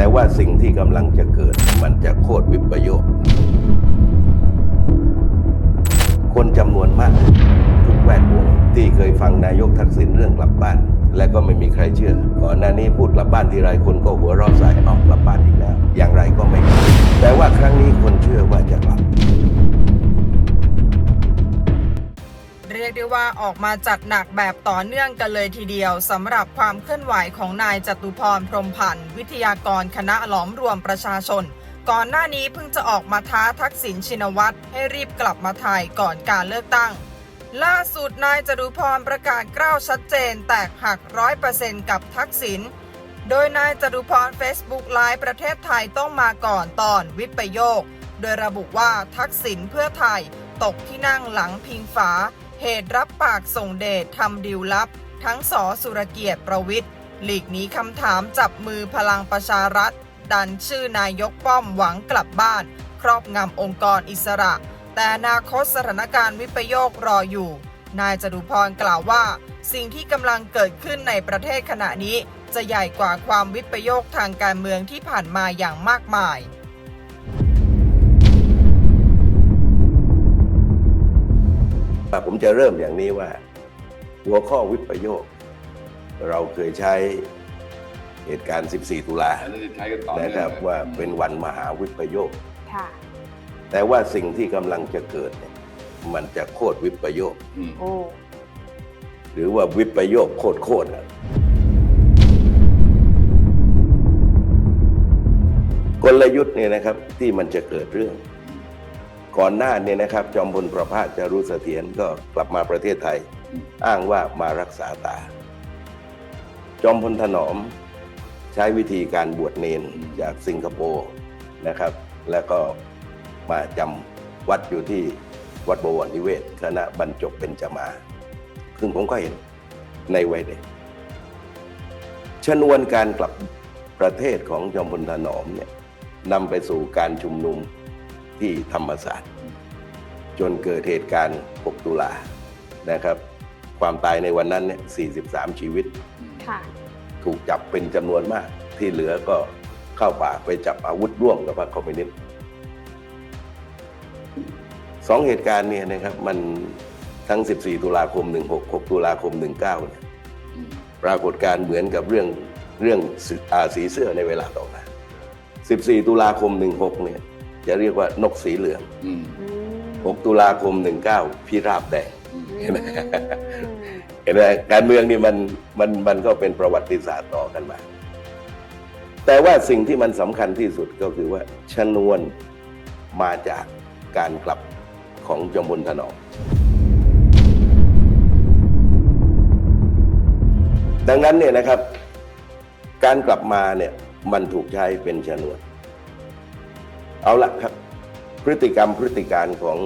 แต่ว่าสิ่งที่กำลังจะเกิดมันจะโคตรวิปโยค คนจำนวนมาก ทุกแวดวงที่เคยฟังนายกทักษิณเรื่องกลับบ้าน และก็ไม่มีใครเชื่อก่อนหน้านี้พูดกลับบ้านทีไรคนก็หัวเร้อใส่ออกกลับบ้านอีก ออกมาจัดหนักแบบต่อเนื่องกันเลยทีเดียวสำหรับความเคลื่อนไหวของนายจตุพรพรมพันธ์วิทยากรคณะหลอมรวมประชาชน ก่อนหน้านี้เพิ่งจะออกมาท้าทักษิณชินวัตรให้รีบกลับมาไทยก่อนการเลือกตั้ง ล่าสุดนายจตุพรประกาศกล้าวชัดเจนแตกหักร้อยเปอร์เซ็นต์กับทักษิณโดยนายจตุพร Facebook ไลฟ์ประเทศไทยต้องมาก่อนตอนวิปโยค โดยระบุว่าทักษิณเพื่อไทยตกที่นั่งหลังพิงฝา เหตุรับปากส่งเดชทำดิวลับ ทั้งสอสุรเกียรติประวิทย์หลีกหนีคำถามจับมือพลังประชารัฐ ดันชื่อนายกป้อมหวังกลับบ้าน ครอบงำองค์กรอิสระ แต่อนาคตสถานการณ์วิปโยครออยู่ นายจตุพรกล่าวว่า สิ่งที่กำลังเกิดขึ้นในประเทศขณะนี้ จะใหญ่กว่าความวิปโยคทางการเมืองที่ผ่านมาอย่างมากมาย จะเริ่มอย่างนี้ว่า หัวข้อวิปโยค เราเคยใช้เหตุการณ์ 14 ตุลาอันนี้ใช้กันต่อเนื่องนะครับลยว่าเป็นวันมหาวิปโยคค่ะแต่ว่าสิ่งที่กำลังจะเกิดเนี่ยมันจะโคตรวิปโยคอืมโอ้หรือว่าวิปโยคโคตรโคตรอะกลยุทธ์เนี่ยนะครับที่มันจะเกิดเรื่อง ก่อนหน้าเนี่ยนะครับ จอมพลประภาสจารุเสถียรก็กลับมาประเทศไทย อ้างว่ามารักษาตา จอมพลถนอมใช้วิธีการบวชเนนจากสิงคโปร์นะครับ แล้วก็มาจำวัดอยู่ที่วัดบวรนิเวศคณะบรรจบเป็นจมาซึ่งผมก็เห็นในวัยเด็กชนวนการกลับประเทศของจอมพลถนอมเนี่ยนำไปสู่การชุมนุมที่ธรรมศาสตร์ จนเกิดเหตุการณ์ 6 ตุลานะครับ ความตายในวันนั้นเนี่ย 43 ชีวิต ค่ะ ถูกจับเป็นจำนวนมาก ที่เหลือก็เข้าป่าไปจับอาวุธร่วมกับพรรคคอมมิวนิสต์สองเหตุการณ์เนี่ยนะครับมันทั้ง 14 ตุลาคม 16 6 ตุลาคม 19เนี่ยอืมปรากฏการณ์เหมือนกับเรื่องเรื่องสีอาสีเสื้อในเวลาต่อมา 14 ตุลาคม 16 เนี่ย จะเรียกว่านกสีเหลืองอืมอืม 6 ตุลาคม 19 พิราบแดงอืมเห็นไหมอืมเห็นไหมการเมืองนี่มันมันมันก็เป็นประวัติศาสตร์ต่อกันมา แต่ว่าสิ่งที่มันสำคัญที่สุดก็คือว่าชนวนมาจากการกลับของจอมพลถนอมดังนั้นเนี่ยนะครับ การกลับมาเนี่ยมันถูกใช้เป็นชนวน เอาละครับ พฤติกรรมพฤติการของ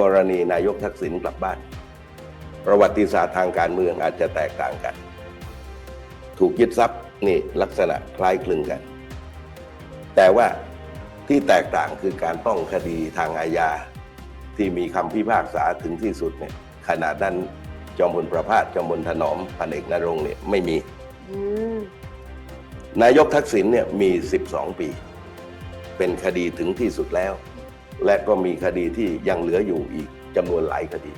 กรณีนายกทักษิณกลับบ้าน ประวัติศาสตร์ทางการเมืองอาจจะแตกต่างกัน ถูกยึดทรัพย์นี่ลักษณะคล้ายคลึงกัน แต่ว่าที่แตกต่างคือการต้องคดีทางอาญาที่มีคำพิพากษาถึงที่สุดเนี่ยขนาดนั้นจอมพลประภาสจอมพลถนอมพันเอกนรงค์เนี่ยไม่มีอืมนายกทักษิณเนี่ยมี 12 ปี เป็นคดีถึงที่สุดแล้ว และก็มีคดีที่ยังเหลืออยู่อีกจำนวนหลายคดี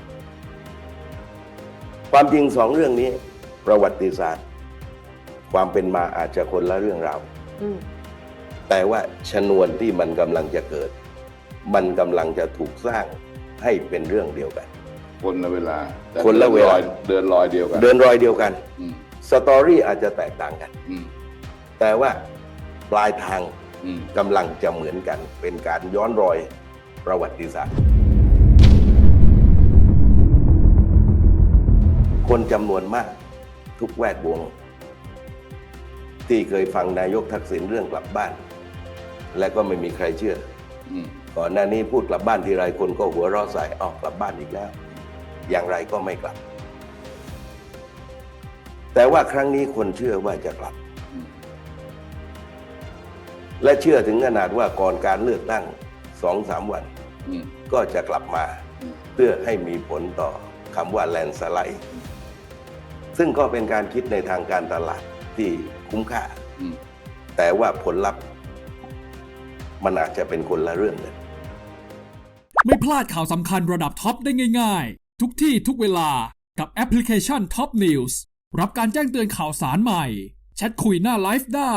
ความจริงสองเรื่องนี้ประวัติศาสตร์ ความเป็นมาอาจจะคนละเรื่องราวอืมแต่ว่าชนวนที่มันกำลังจะเกิด มันกำลังจะถูกสร้างให้เป็นเรื่องเดียวกัน คนละเวลาแต่คนละเวลา เดินรอยเดียวกัน เดินรอยเดียวกันอืมสตอรี่อาจจะแตกต่างกันอืมแต่ว่าปลายทางอืม กำลังจะเหมือนกัน เป็นการย้อนรอยประวัติศาสตร์ คนจำนวนมากทุกแวดวง ที่เคยฟังนายกทักษิณเรื่องกลับบ้าน และก็ไม่มีใครเชื่ออก่อนหน้านี้พูดกลับบ้านทีไรคนก็หัวเราะใส่ออกกลับบ้านอีกแล้ว อย่างไรก็ไม่กลับ แต่ว่าครั้งนี้คนเชื่อว่าจะกลับ และเชื่อถึงขนาดว่าก่อนการเลือกตั้งสองสามวันอืมก็จะกลับมาอืมเพื่อให้มีผลต่อคำว่าแลนสไลด์ซึ่งก็เป็นการคิดในทางการตลาดที่คุ้มค่าอืมแต่ว่าผลลัพธ์ มันอาจจะเป็นคนละเรื่องกันไม่พลาดข่าวสำคัญระดับท็อปได้ง่าย ๆ ทุกที่ทุกเวลากับแอปพลิเคชัน Top News รับการแจ้งเตือนข่าวสารใหม่ แชทคุยหน้าไลฟ์ได้